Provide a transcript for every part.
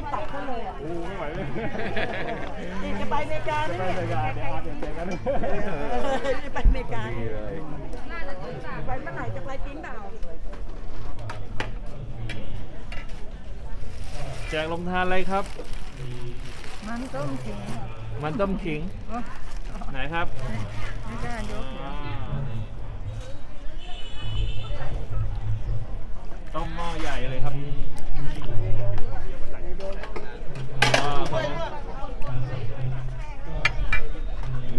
นเลยอะโอ้ไม่ไหวเลยนี่จะไปอเมริกาจะนะไปเนี่ยเลยกันเดี๋ยวอาเดี๋ยวเจอกันจะไปอเมริกาดีเลยไปเมื่อไหร่จะไปจริงเปล่าแจกลงทานอะไรครับ มันต้มขิง มันต้มขิง ไหนครับไม่กล้ายกต้มหม้อใหญ่เลยครับ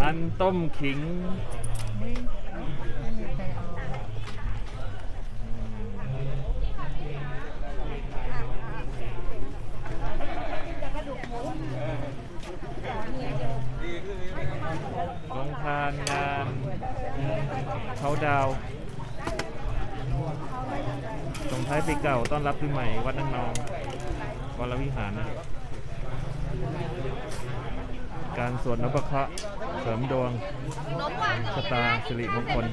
มันต้มขิงไม่ไม่มีใครเอาลงทานงานเขาดาวส่งท้ายปีเก่าต้อนรับปีใหม่วัดนางนองวรวิหารนะ การสวดนพเคราะห์เสริมดวงชะตาสิริมงคล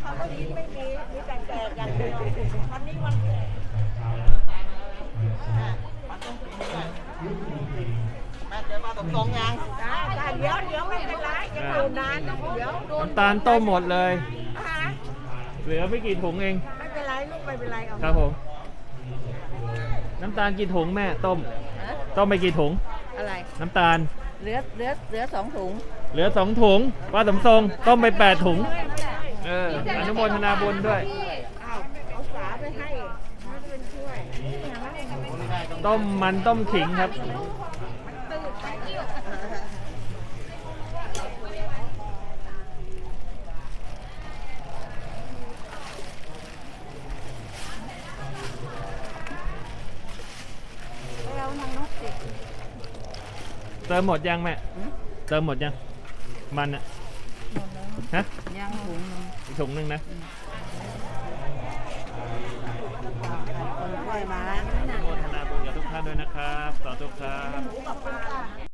เขาก็ยิ้มไม่มีมีแต่แจกอย่างเดียววันนี้วันแจกแม่เจอมาตรงๆยังได้ได้เดี๋ยวเดี๋ยวไม่เป็นไรยังอยู่นานเดี๋ยวโดนน้ำตาลต้มหมดเลยอาหารเหลือไม่กี่ถุงเอง ไม่เป็นไรลูกไม่เป็นไรเอาครับผม น้ำตาลกี่ถุงแม่ต้ม ฮะต้มไปกี่ถุง อะไรน้ำตาล เหลือเหลือเหลือสองถุงเหลือสองถุงป้าสมทรงต้มไปแปดถุง เอออนุโมทนาบุญด้วย เอาเอาฝาไปให้ไม่เป็นช่วยต้มมันต้มขิงครับ เรานางนกสิ เติมหมดยังแม่ เติมหมดยัง มันอะฮะยังถุงหนึงอีกถุงหนึ่งนะค่อยมา อนุโมทนาบุญกับทุกท่านด้วยนะครับ สาธุครับกับปลา